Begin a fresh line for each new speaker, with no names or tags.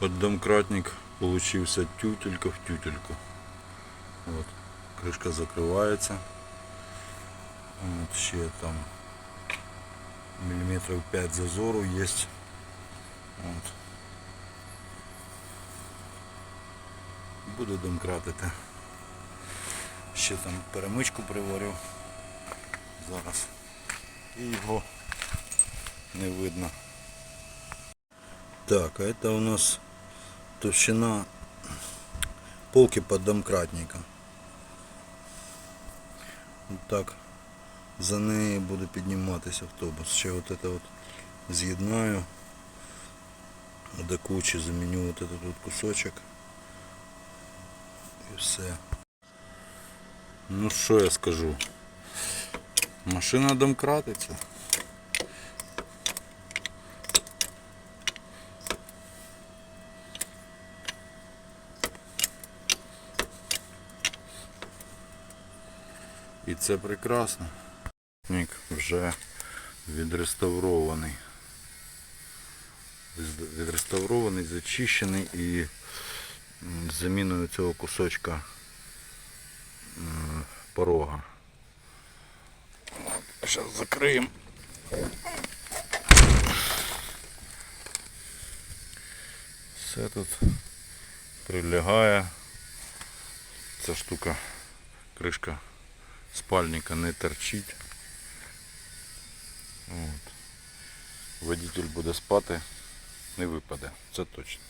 Поддомкратник получился тютелька в тютельку. Вот. Крышка закрывается. Вот ще там миллиметров 5 зазору есть. Вот. Буду домкратити. Ще там перемичку приварю зараз. І його не видно. Так, а это у нас толщина полки поддомкратника. Вот так за неї буде підніматися автобус. Ще от это от з'єднаю до кучі, заміню от этот от кусочок. І все. Ну що я скажу? Машина домкратиться. І це прекрасно. Ник вже відреставрований. Відреставрований, зачищений і заміною цього кусочка порога. Зараз закриємо. Все тут прилягає. Ця штука, кришка спальника не торчить. От. Водитель буде спати, не випаде, це точно.